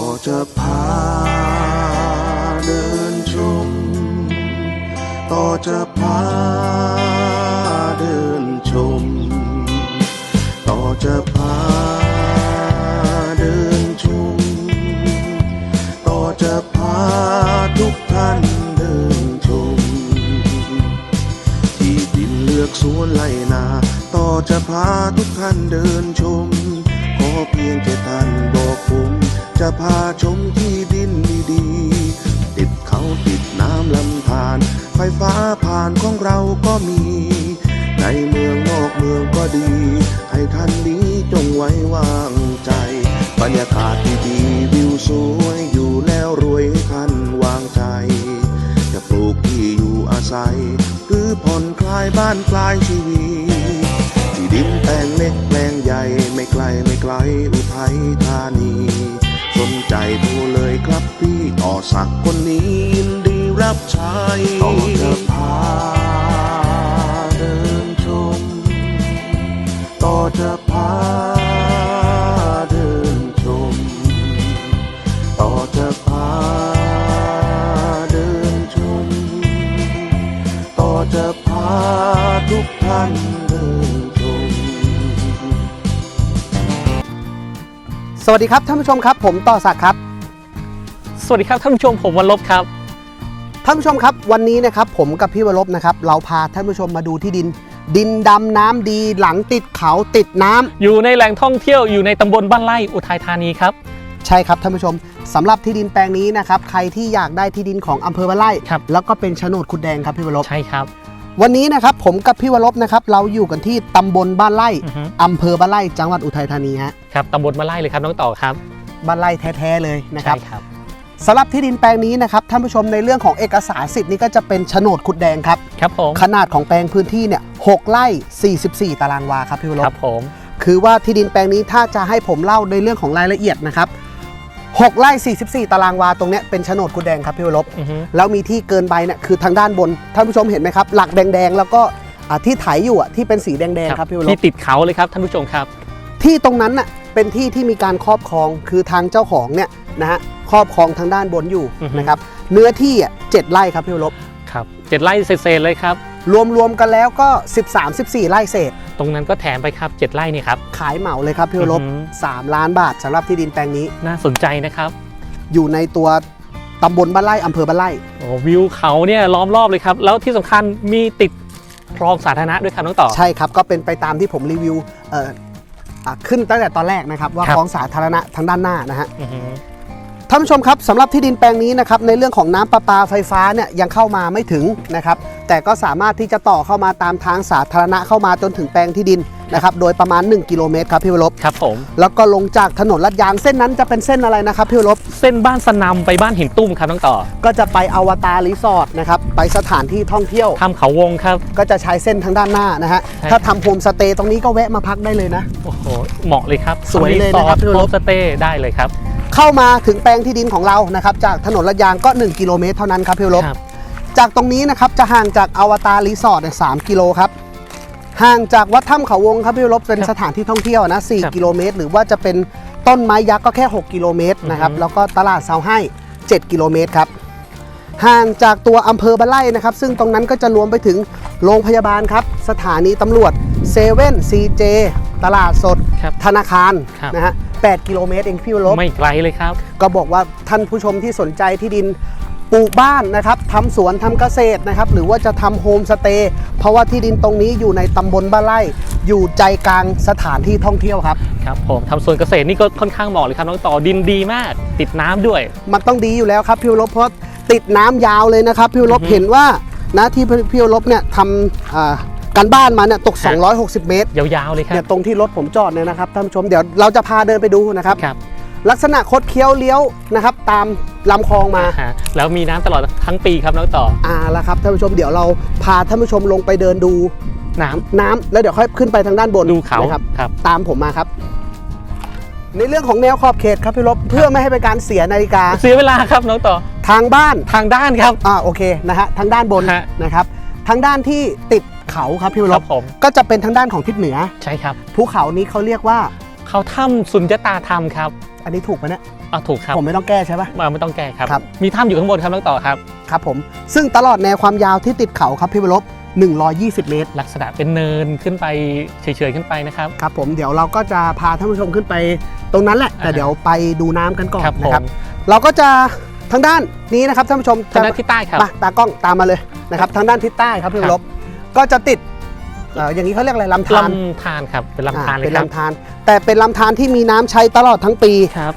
ต่อจะพาเดินชมต่อจะพาเดินชมต่อจะพาเดินชมต่อจะพาทุกท่านเดินชม ที่ดินเลือกสวนไล่นา ต่อจะพาทุกท่านเดินชม ขอเพียงแค่ท่าน จะพาชมที่ดินดีๆ ติดเขาติดน้ำลำธารไฟฟ้าผ่านของเราก็มี ในเมืองนอกเมืองก็ดี ให้ท่านนี้จงไว้วางใจ บรรยากาศดีๆวิวสวยอยู่แล้วรวยให้ท่านวางใจ จะปลูกที่อยู่อาศัย หรือผ่อนคลายบ้านปลายชีวีที่ดินแปลงเล็กแปลงใหญ่ไม่ไกลไม่ไกลอุทัยธานี ใจโทรเลยครับพี่ต่อสักคนนี้ยินดีรับใช้ต่อจะพาเดินชม ต่อจะพาเดินชม ต่อจะพาเดินชม ต่อจะพาทุกท่าน สวัสดีครับท่านผู้ชมครับ ผมต่อศักดิ์ครับ สวัสดีครับท่านผู้ชมผมวันลบครับ ท่านผู้ชมครับวันนี้นะครับผมกับพี่วรบนะครับเราพาท่านผู้ชมมาดูที่ดิน ดินดำน้ำดีหลังติดเขาติดน้ำอยู่ในแหล่งท่องเที่ยวอยู่ในตำบลบ้านไร่อุทัยธานีครับ ใช่ครับท่านผู้ชมสำหรับที่ดินแปลงนี้นะครับใครที่อยากได้ที่ดินของอำเภอบ้านไร่ครับ แล้วก็เป็นโฉนดขุดแดงครับพี่วรบ ใช่ครับ วันนี้นะครับผมกับพี่วรบนะครับเราอยู่กันที่ตำบลบ้านไร่อือฮึ อำเภอบ้านไร่จังหวัดอุทัยธานีฮะครับตำบลบ้านไร่เลยครับน้องต่อครับบ้านไร่แท้ๆเลยนะครับใช่ครับ สำหรับที่ดินแปลงนี้นะครับท่านผู้ชมในเรื่องของเอกสารสิทธิ์นี่ก็จะเป็นโฉนดขุดแดงครับครับผมขนาดของแปลงพื้นที่เนี่ย6ไร่ 44 ตารางวาครับพี่วรครับบผม คือว่าที่ดินแปลงนี้ถ้าจะให้ผมเล่าในเรื่องของรายละเอียดนะครับ 6ไร่44 ตารางวาตรงเนี้ยเป็นโฉนดขุดแดงครับพี่วรบอือฮึ แล้วมีที่เกินใบเนี่ยคือทางด้านบนท่านผู้ชมเห็นไหมครับ หลักแดงๆ แล้วก็อ่าที่ไถอยู่อะที่เป็นสีแดงๆครับพี่วรที่บติดเขาเลยครับท่านผู้ชมครับ ที่ตรงนั้นน่ะเป็นที่ที่มีการครอบครองคือทางเจ้าของเนี่ยนะฮะครอบครองทางด้านบนอยู่อือฮึ นะครับเนื้อที่อะเจ็ดไร่ครับพี่วรบครับเจ็ดไร่เศษๆเลยครับ รวมๆกันแล้วก็ 13-14 ไร่เศษ ตรงนั้นก็แถมไปครับเจ็ดไร่นี่ครับ ขายเหมาเลยครับพี่วรบอือหือสามล้านบาทสำหรับที่ดินแปลงนี้ น่าสนใจนะครับอยู่ในตัวตำบลบ้านไร่อำเภอบ้านไร่ โอ้วิวเขาเนี่ยล้อมรอบเลยครับ แล้วที่สำคัญมีติดคลองสาธารณะด้วยครับน้องต่อ ใช่ครับก็เป็นไปตามที่ผมรีวิวเอ่ออะขึ้นตั้งแต่ตอนแรกนะครับ ว่าครับ คลองสาธารณะทางด้านหน้านะฮะ อือฮึ ท่านผู้ชมครับสำหรับที่ดินแปลงนี้นะครับในเรื่องของน้ำประปาไฟฟ้าเนี่ยยังเข้ามาไม่ถึงนะครับแต่ก็สามารถที่จะต่อเข้ามาตามทางสาธารณะเข้ามาจนถึงแปลงที่ดินนะครับโดยประมาณ 1 กิโลเมตรครับพี่วรบครับผมแล้วก็ลงจากถนนลาดยางเส้นนั้นจะเป็นเส้นอะไรนะครับพี่วรบเส้นบ้านสนำไปบ้านหินตุ้มครับน้องต่อ ก็จะไปอวตารรีสอร์ทนะครับไปสถานที่ท่องเที่ยวทำเขาวงครับ ก็จะใช้เส้นทางด้านหน้านะฮะใช่ถ้าทำโฮมสเตย์ตรงนี้ก็แวะมาพักได้เลยนะโอ้โหเหมาะเลยครับสวยเลยนะครับทำพี่รีวสรอบร์ทโฮมสเตย์ได้เลยครับ เข้ามาถึงแปลงที่ดินของเรานะครับ จากถนนลาดยางก็ 1 กิโลเมตรเท่านั้นครับพี่วรบครับ จากตรงนี้นะครับจะห่างจากอวตารรีสอร์ทเนี่ยสกิโลครับห่างจากวัดถ้ำเขาวงครับพี่วรบเป็นครับสถานที่ท่องเที่ยวนะครับ4กิโลเมตร หรือว่าจะเป็นต้นไม้ยักษ์ก็แค่ 6 กิโลเมตรนะครับอือฮึ แล้วก็ตลาดเซาให้ 7 กิโลเมตรครับห่างจากตัวอำเภอบ้านไร่นะครับ ซึ่งตรงนั้นก็จะรวมไปถึงโรงพยาบาลครับ สถานีตำรวจเซเว่นซีเจตลาดสด ครับ ธนาคารครับ นะฮะ 8 กิโลเมตรเองพี่วรบไม่ไกลเลยครับ ก็บอกว่าท่านผู้ชมที่สนใจที่ดินปลูกบ้านนะครับทำสวนทำเกษตรนะครับ หรือว่าจะทำโฮมสเตย์เพราะว่าที่ดินตรงนี้อยู่ในตำบลบ้านไร่ อยู่ใจกลางสถานที่ท่องเที่ยวครับ ครับผมทำสวนเกษตรนี่ก็ค่อนข้างเหมาะเลยครับน้องต่อดินดีมาก ติดน้ำด้วย มันต้องดีอยู่แล้วครับพี่วรบเพราะติดน้ำยาวเลยนะครับพี่วรบอือฮึเห็นว่านะที่พี่วรบเนี่ยทำอ่า การบ้านมาเนี่ยตกครับ260 เมตรยาวๆเลยครัเนี่ยบตรงที่รถผมจอดเนี่ยนะครับท่านผู้ชมเดี๋ยวเราจะพาเดินไปดูนะครับครับ ลักษณะคดเคี้ยวเลี้ยวนะครับ ตามลำคลองมาฮะแล้วมีน้ำตลอดทั้งปีครับน้องต่ออ่าแล้วครับท่านผู้ชมเดี๋ยวเราพาท่านผู้ชมลงไปเดินดูน้ำน้ำแล้วเดี๋ยวค่อยขึ้นไปทางด้านบนดูเขานะครับ ครับ ตามผมมาครับ ในเรื่องของแนวขอบเขตครับพี่ลบเพื่อไม่ให้เป็นการเสียนาฬิกาเสียเวลาครับน้องต่อทางบ้าน ทางด้านครับ อ่าโอเคนะฮะทางด้านบนฮะ นะครับ ทางด้านที่ติด เขาครับพี่คลรับบผมก็จะเป็นทางด้านของทิศเหนือ ใช่ครับ ภูเขานี้เขาเรียกว่าเขาถ้ำสุญญตาธรรมครับ อันนี้ถูกไหมเนี่ยอะถูกครับผมไม่ต้องแก้ใช่ปะ มาไม่ต้องแก้ครับ ครับ มีถ้ำอยู่ข้างบนครับน้องต่อครับ ครับผมซึ่งตลอดแนวความยาวที่ติดเขาครับพี่วรบ120 เมตรลักษณะเป็นเนินขึ้นไปเฉยๆขึ้นไปนะครับ ครับผมเดี๋ยวเราก็จะพาท่านผู้ชมขึ้นไปตรงนั้นแหละ แต่อ่าฮะ เดี๋ยวไปดูน้ำกันก่อนครับผนะครับมเราก็จะทางด้านนี้นะครับท่านผู้ชมทางด้านที่ใต้ครับ มาตากล้องตามมาเลยนะครับทางด้านทิศใต้ครับพี่วรบ ก็จะติดเอ่ออย่างนี้เขาเรียกอะไรลำธารลำธารครับเป็นลำธารอ่าเลเป็ยนครับลำธารแต่เป็นลำธารที่มีน้ำใช้ตลอดทั้งปี ครับ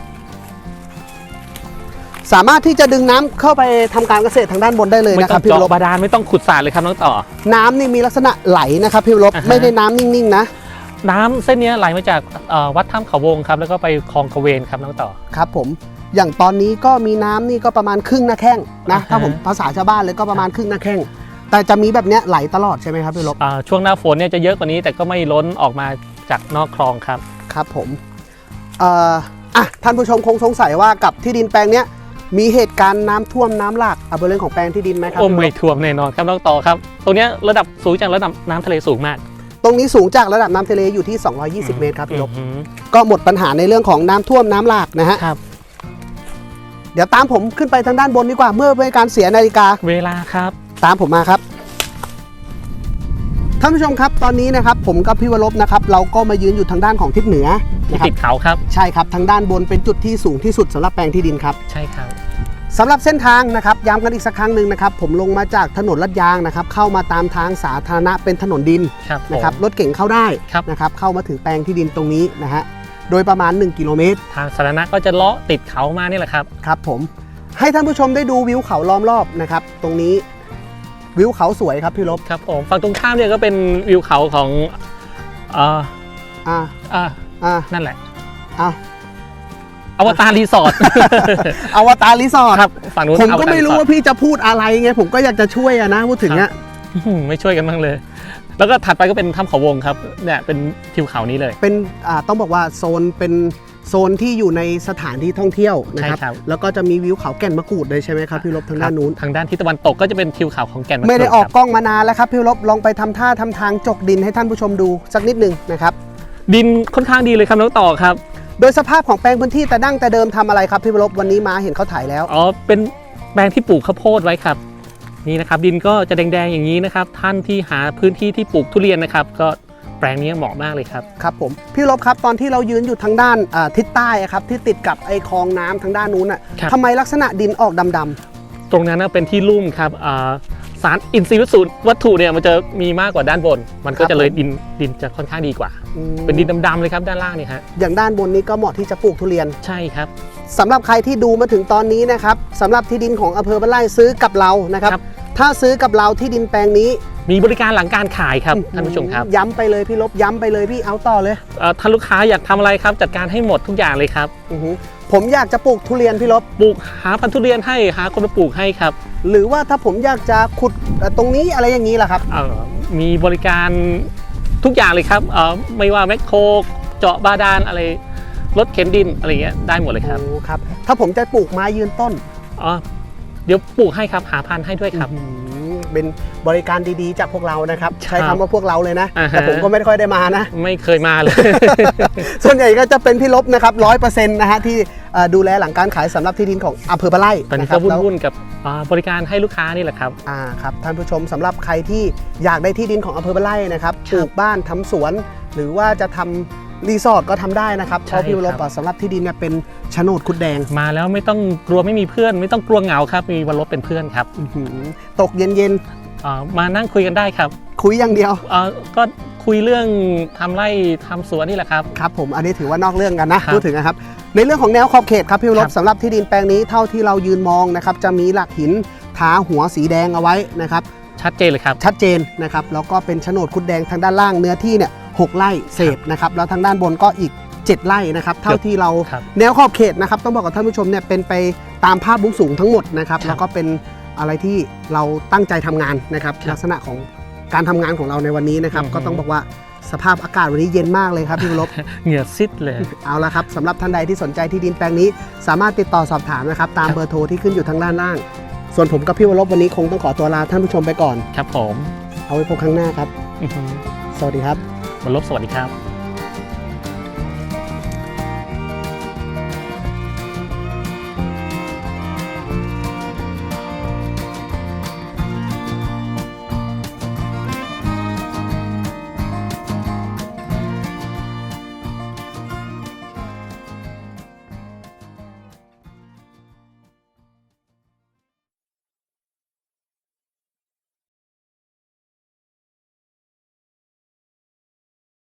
สามารถที่จะดึงน้ำเข้าไปทำการเกษตรทางด้านบนได้เลยไม่นะคต้อรับงพี่วเจาะรบบาดาลไม่ต้องขุดสระเลยครับน้องต่อ น้ำนี่มีลักษณะไหลนะครับพี่วรบอ่าฮะ ไม่ได้น้ำนิ่งๆนะน้ำเส้นเนี้ยไหลมาจากเอ่อวัดถ้ำเขาวงครับ แล้วก็ไปคลองกระเวนครับน้องต่อ ครับผมอย่างตอนนี้ก็มีน้ำนี่ก็ประมาณครึ่งหน้าแข้งนะอ่าฮะ ถ้าผมภาษาชาวบ้านเลยก็ประมาณครึ่งหน้าแข้ง แต่จะมีแบบเนี้ยไหลตลอดใช่ไหมครับพี่วรบอ่าช่วงหน้าฝนเนี่ยจะเยอะกว่านี้แต่ก็ไม่ล้นออกมาจากนอกคลองครับ ครับผมเอ่ออะท่านผู้ชมคงสงสัยว่ากับที่ดินแปลงเนี้ยมีเหตุการณ์น้ำท่วมน้ำหลากเอาเป็นเรื่องของแปลงที่ดินไหมครับโอ้พี่วรไม่บท่วมแน่นอนครับน้องต่อครับ ตรงเนี้ยระดับสูงจากระดับน้ำทะเลสูงมากตรงนี้สูงจากระดับน้ำทะเลอยู่ที่ 220 เมตรครับพี่วรบอือหือก็หมดปัญหาในเรื่องของน้ำท่วมน้ำหลากนะฮะ ครับ เดี๋ยวตามผมขึ้นไปทางด้านบนดีกว่า เมื่อเป็นการเสียนาฬิกา เวลาครับ ตามผมมาครับท่านผู้ชมครับตอนนี้นะครับผมกับพี่วรบนะครับเราก็มายืนอยู่ทางด้านของทิศเหนือที่นะครัติบดเขาครับ ใช่ครับทางด้านบนเป็นจุดที่สูงที่สุดสำหรับแปลงที่ดินครับ ใช่ครับสำหรับเส้นทางนะครับย้ำกันอีกสักครั้งหนึ่งนะครับผมลงมาจากถนนลาดยางนะครับเข้ามาตามทางสาธารณะเป็นถนนดินครับผมนะครับรถเก่งเข้าได้ครับนะครับเข้ามาถึงแปลงที่ดินตรงนี้นะฮะโดยประมาณ 1 กิโลเมตร ทางสาธารณะก็จะเลาะติดเขามานี่แหละครับครับผมให้ท่านผู้ชมได้ดูวิวเขาล้อมรอบนะครับตรงนี้ วิวเขาสวยครับพี่ลบครับผมฝั่งตรงข้ามเนี่ยก็เป็นวิวเขาของเอ่ออ่าอ่าอ่านั่นแหละอ่าอวตารรีสอร์ทอวตารรีสอร์ทครับฝั่งนู้นผมก็อวตาไม่รู้สอว่าพี่จะพูดอะไรไงผมก็อยากจะช่วยอะนะพูดถึงเนี้ยอื้อหือไม่ช่วยกันบ้างเลย แล้วก็ถัดไปก็เป็นถ้ำเขาวงครับเนี่ยเป็นทิวเขานี้เลย เป็นอ่าต้องบอกว่าโซนเป็นโซนที่อยู่ในสถานที่ท่องเที่ยวนะครับ ใช่ครับ แล้วก็จะมีวิวเขาแก่นมะกรูดเลยใช่ไหมครับพี่ลบทางด้านนู้น ทางด้านทิศตะวันตกก็จะเป็นทิวเขาของแก่นมะกรูไม่ได้ออกครับกล้องมานานแล้วครับพี่ลบลองไปทำท่าทำทางจกดินให้ท่านผู้ชมดูสักนิดหนึ่งนะครับ ดินค่อนข้างดีเลยครับน้องต่อครับโดยสภาพของแปลงพื้นที่แต่ดั้งแต่เดิมทำอะไรครับพี่ลบวันนี้มาเห็นเขาถ่ายแล้ว อ๋อเป็นแปลงที่ปลูกข้าวโพดไว้ครับ นี่นะครับดินก็จะแดงๆอย่างนี้นะครับ ท่านที่หาพื้นที่ที่ปลูกทุเรียนนะครับ ก็แปลงนี้เหมาะมากเลยครับครับผมพี่ลบครับตอนที่เรายืนอยู่ทางด้านอ่าทิศใต้อะครับที่ติดกับไอ้คลองน้ำทางด้านนู้นอะครับทำไมลักษณะดินออกดำตรงนั้นนะเป็นที่ลุ่มครับอ่าสารอินทรีย์วัตถุวัตถุเนี่ยมันจะมีมากกว่าด้านบน มันก็จะเลยดินดินจะค่อนข้างดีกว่าๆ อืมเป็นดินดำๆเลยครับด้านล่างนี่ฮะอย่างด้านบนนี้ก็เหมาะที่จะปลูกทุเรียน ใช่ครับ สำหรับใครที่ดูมาถึงตอนนี้นะครับสำหรับที่ดินของอำเภอบ้านไร่ซื้อกับเรานะครับ ครับ ถ้าซื้อกับเราที่ดินแปลงนี้มีบริการหลังการขายครับท่านผู้ชมครับย้ำไปเลยพี่ลบย้ำไปเลยพี่เอาต่อเลยเอ่อถ้าลูกค้าอยากทำอะไรครับจัดการให้หมดทุกอย่างเลยครับอือหือผมอยากจะปลูกทุเรียนพี่ลบ ปลูกหาพันธุ์ทุเรียนให้หาคนมาปลูกให้ครับหรือว่าถ้าผมอยากจะขุดเอ่อตรงนี้อะไรอย่างนี้ล่ะครับ เอ่อมีบริการ ทุกอย่างเลยครับเอ่อไม่ว่าแมคโครเจาะบาดาลอะไรรถเข็นดินอะไรเงี้ยได้หมดเลยครับโอ้ครับ ถ้าผมจะปลูกไม้ยืนต้นอ๋อเดี๋ยวปลูกให้ครับหาพันธุ์ให้ด้วยครับอื้อหือ เป็นบริการดีๆ จากพวกเรานะครับครับ ใช้คำว่าพวกเราเลยนะ อ่าฮะ แต่ผมก็ไม่ค่อยได้มานะ ไม่เคยมาเลย ส่วนใหญ่ก็จะเป็นพี่ลบนะครับร้อยเปอร์เซ็นต์นะฮะที่เอ่อดูแลหลังการขายสำหรับที่ดินของอำเภอบ้านไร่ตอนนี้ะครัก็บแล้ว วุ่นๆกับอ่าบริการให้ลูกค้านี่แหละครับ อ่าครับท่านผู้ชมสำหรับใครที่อยากได้ที่ดินของอำเภอบ้านไร่นะครับคปรับลูกบ้านทำสวน หรือว่าจะทำ รีสอร์ทก็ทำได้นะครับเพใช่ราะพี่วรครับบสำหรับที่ดินเนี่ยเป็นโฉนดคุดแดง มาแล้วไม่ต้องกลัวไม่มีเพื่อน ไม่ต้องกลัวเหงาครับ มีวันลบเป็นเพื่อนครับอื้อหือตกเย็นอ่ามานั่งคุยกันได้ครับๆคุยอย่างเดียวอ่าก็คุยเรื่องทำไร่ทำสวนนี่แหละครับครับผมอันนี้ถือว่านอกเรื่องกันนะครับพูดถึงนะครับในเรื่องของแนวขอบเขตครับพี่วรครับบสำหรับที่ดินแปลงนี้เท่าที่เรายืนมองนะครับจะมีหลักหินทาหัวสีแดงเอาไว้นะครับชัดเจนเลยครับชัดเจนนะครับแล้วก็เป็นโฉนดคุดแดงทางด้านล่างเนื้อที่เนี่ย หกไร่เศษนะครับแล้วทางด้านบนก็อีก 7 ไร่นะครับเท่าที่เราครับแนวขอบเขตนะครับต้องบอกกับท่านผู้ชมเนี่ยเป็นไปตามภาพมุ้งสูงทั้งหมดนะครับครับ แล้วก็เป็นอะไรที่เราตั้งใจทำงานนะครับครับลักษณะของการทำงานของเราในวันนี้นะครับอือฮึก็ต้องบอกว่าสภาพอากาศวันนี้เย็นมากเลยครับพี่วรบ เหงื่อซิดเลย เอาละครับสำหรับท่านใดที่สนใจที่ดินแปลงนี้ สามารถติดต่อสอบถามนะครับ ตามครับเบอร์โทรที่ขึ้นอยู่ทางด้านล่าง ส่วนผมกับพี่วรบวันนี้คงต้องขอตัวลาท่านผู้ชมไปก่อน ครับผมเอาไว้พบครั้งหน้าครับ อื้อหือ สวัสดีครับ บนลบสวัสดีครับ